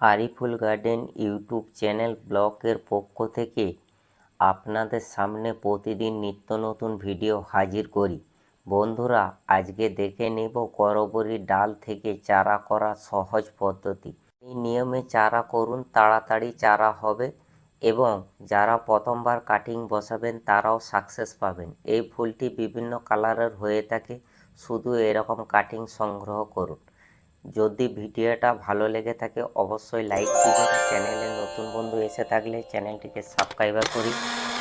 Ariful garden YouTube channel ব্লকের পক্ষ থেকে আপনাদের সামনে প্রতিদিন নিত্য নতুন ভিডিও হাজির করি। বন্ধুরা, আজকে দেখে নেব করবরি ডাল থেকে চারা করা সহজ পদ্ধতি। এই নিয়মে চারা করুন, তাড়াতাড়ি চারা হবে এবং যারা প্রথমবার কাটিং বসাবেন তারাও সাকসেস পাবেন। এই ফুলটি বিভিন্ন কালারের হয়ে থাকে, শুধু এরকম কাটিং সংগ্রহ করুন। যদি ভিডিওটা ভালো লেগে থাকে অবশ্যই লাইক দিবেন। চ্যানেলে নতুন বন্ধু এসে থাকলে চ্যানেলটিকে সাবস্ক্রাইব করি।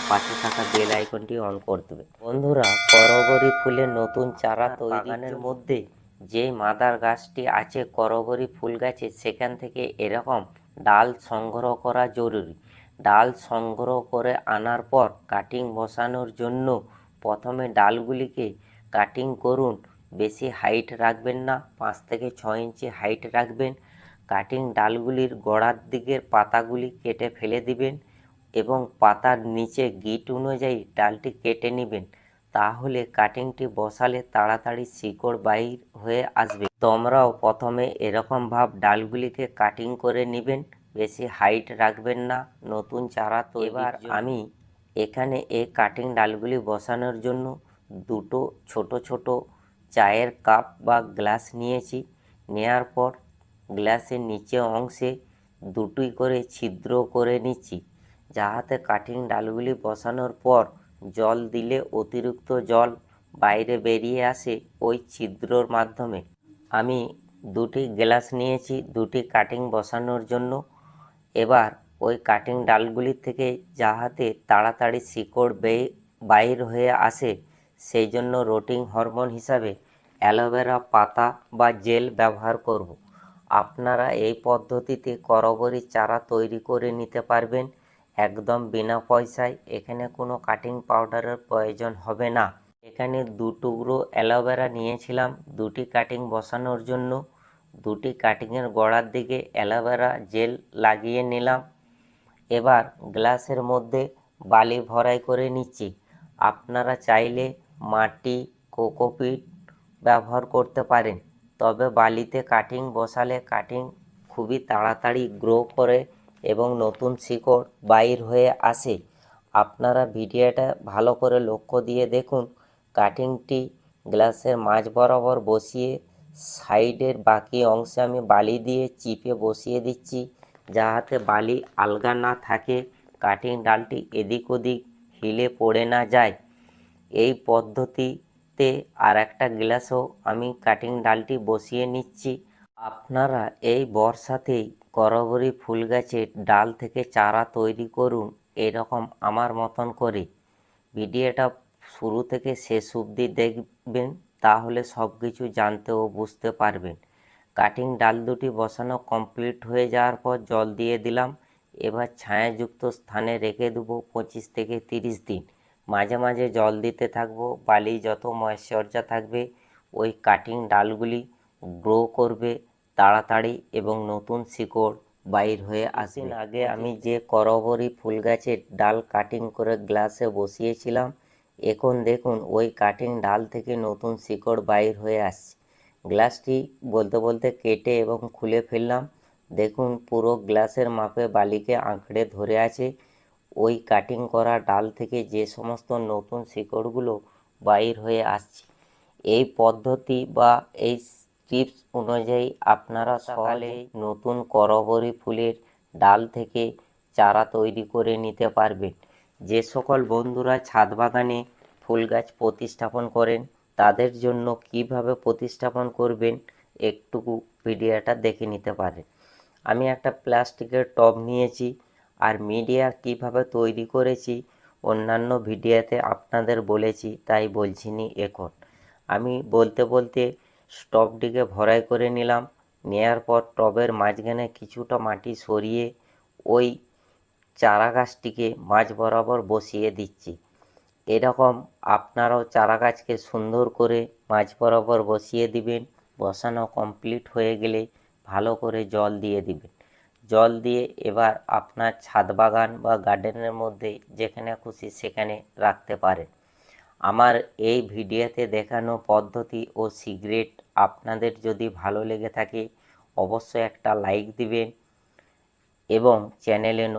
পাশে থাকা বেল আইকনটি অন করে দেবে বন্ধুরা করবরি ফুলের নতুন চারা তৈরির মধ্যে। যে মাদার গাছটি আছে করবরি ফুল গাছে সেখান থেকে এরকম ডাল সংগ্রহ করা জরুরি। ডাল সংগ্রহ করে আনার পর কাটিং বসানোর জন্য প্রথমে ডালগুলিকে কাটিং করুন। বেশি হাইট রাখবেন না পাঁচ থেকে ছ ইঞ্চি হাইট রাখবেন। কাটিং ডালগুলির গোড়ার দিকের পাতাগুলি কেটে ফেলে দিবেন এবং পাতার নিচে গিট অনুযায়ী ডালটি কেটে নেবেন। তাহলে কাটিংটি বসালে তাড়াতাড়ি শিকড় বাইর হয়ে আসবে। তোমরাও প্রথমে এরকম ভাব ডালগুলিকে কাটিং করে নেবেন বেশি হাইট রাখবেন না নতুন চারা তো এবার আমি এখানে এই কাটিং ডালগুলি বসানোর জন্য দুটো ছোট ছোট চায়ের কাপ বা গ্লাস নিয়েছি। নেয়ার পর গ্লাসের নিচে অংশে দুটোই করে ছিদ্র করে নিচ্ছি। যাহাতে কাটিং ডালগুলি বসানোর পর জল দিলে অতিরিক্ত জল বাইরে বেরিয়ে আসে ওই ছিদ্রর মাধ্যমে। আমি দুটি গ্লাস নিয়েছি, দুটি কাটিং বসানোর জন্য। এবার ওই কাটিং ডালগুলি থেকে যাহাতে তাড়াতাড়ি শিকড় বে বাইর হয়ে আসে সেই জন্য রোটিং হরমোন হিসাবে অ্যালোভেরা পাতা বা জেল ব্যবহার করব। আপনারা এই পদ্ধতিতে করবরি চারা তৈরি করে নিতে পারবেন একদম বিনা পয়সায়। এখানে কোনো কাটিং পাউডারের প্রয়োজন হবে না। এখানে দু টুকরো অ্যালোভেরা নিয়েছিলাম, দুটি কাটিং বসানোর জন্য। দুটি কাটিংয়ের গোড়ার দিকে অ্যালোভেরা জেল লাগিয়ে নিলাম। এবার গ্লাসের মধ্যে বালি ভরাই করে নিচ্ছি। আপনারা চাইলে মাটি, কোকোপিট ব্যবহার করতে পারেন। তবে বালিতে কাটিং বসালে কাটিং খুবই তাড়াতাড়ি গ্রো করে এবং নতুন শিকড় বাইর হয়ে আসে। আপনারা ভিডিওটা ভালো করে লক্ষ্য দিয়ে দেখুন। কাটিংটি গ্লাসের মাঝ বরাবর বসিয়ে সাইডের বাকি অংশে আমি বালি দিয়ে চিপে বসিয়ে দিচ্ছি, যাহাতে বালি আলগা না থাকে। কাটিং ডালটি এদিক ওদিক হিলে পড়ে না যায়। এই পদ্ধতিতে আর একটা গ্লাসও আমি কাটিং ডালটি বসিয়ে নিচ্ছি। আপনারা এই বর্ষাতেই করবরি ফুল গাছের ডাল থেকে চারা তৈরি করুন এরকম আমার মতন করে। ভিডিওটা শুরু থেকে শেষ অবধি দেখবেন, তাহলে সব কিছু জানতে ও বুঝতে পারবেন। কাটিং ডাল দুটি বসানো কমপ্লিট হয়ে যাওয়ার পর জল দিয়ে দিলাম। এবার ছায়াযুক্ত স্থানে রেখে দেবো পঁচিশ থেকে তিরিশ দিন। মাঝে মাঝে জল দিতে থাকব বালি যত ময়শ্চর্যা থাকবে ওই কাটিং ডালগুলি গ্রো করবে তাড়াতাড়ি এবং নতুন শিকড় বাইর হয়ে আসেন আগে আমি যে করবরি ফুল গাছের ডাল কাটিং করে গ্লাসে বসিয়েছিলাম এখন দেখুন ওই কাটিং ডাল থেকে নতুন শিকড় বাইর হয়ে আসছে। গ্লাসটি বলতে বলতে কেটে এবং খুলে ফেললাম। দেখুন পুরো গ্লাসের মাপে বালিকে আঁকড়ে ধরে আছে। ওই কাটিং করা ডাল থেকে যে সমস্ত নতুন শিকড়গুলো বাইর হয়ে আসছে। এই পদ্ধতি বা এই টিপস অনুযায়ী আপনারা সকালে নতুন করবরি ফুলের ডাল থেকে চারা তৈরি করে নিতে পারবেন। যে সকল বন্ধুরা ছাদ বাগানে ফুল গাছ প্রতিস্থাপন করেন তাদের জন্য কীভাবে প্রতিস্থাপন করবেন একটুকু ভিডিওটা দেখে নিতে পারেন। আমি একটা প্লাস্টিকের টব নিয়েছি। আর মিডিয়া কীভাবে তৈরি করেছি, অন্যান্য ভিডিওতে আপনাদের বলেছি, তাই বলছি নি এখন। আমি বলতে বলতে স্টপটিকে ভরাই করে নিলাম, নেয়ার পর টবের মাঝখানে কিছুটা মাটি সরিয়ে ওই চারা গাছটিকে মাঝ বরাবর বসিয়ে দিচ্ছি। এরকম আপনারাও চারা গাছকে সুন্দর করে মাঝ বরাবর বসিয়ে দিবেন, বসানো কমপ্লিট হয়ে গেলে ভালো করে জল দিয়ে দিবেন। জল দিয়ে এবার আপনার ছাদ বাগান বা গার্ডেনের মধ্যে যেখানে খুশি সেখানে রাখতে পারেন। আমার এই ভিডিওতে দেখানো পদ্ধতি ও সিগারেট আপনাদের যদি ভালো লেগে থাকে, অবশ্যই একটা লাইক দিবেন এবং চ্যানেলে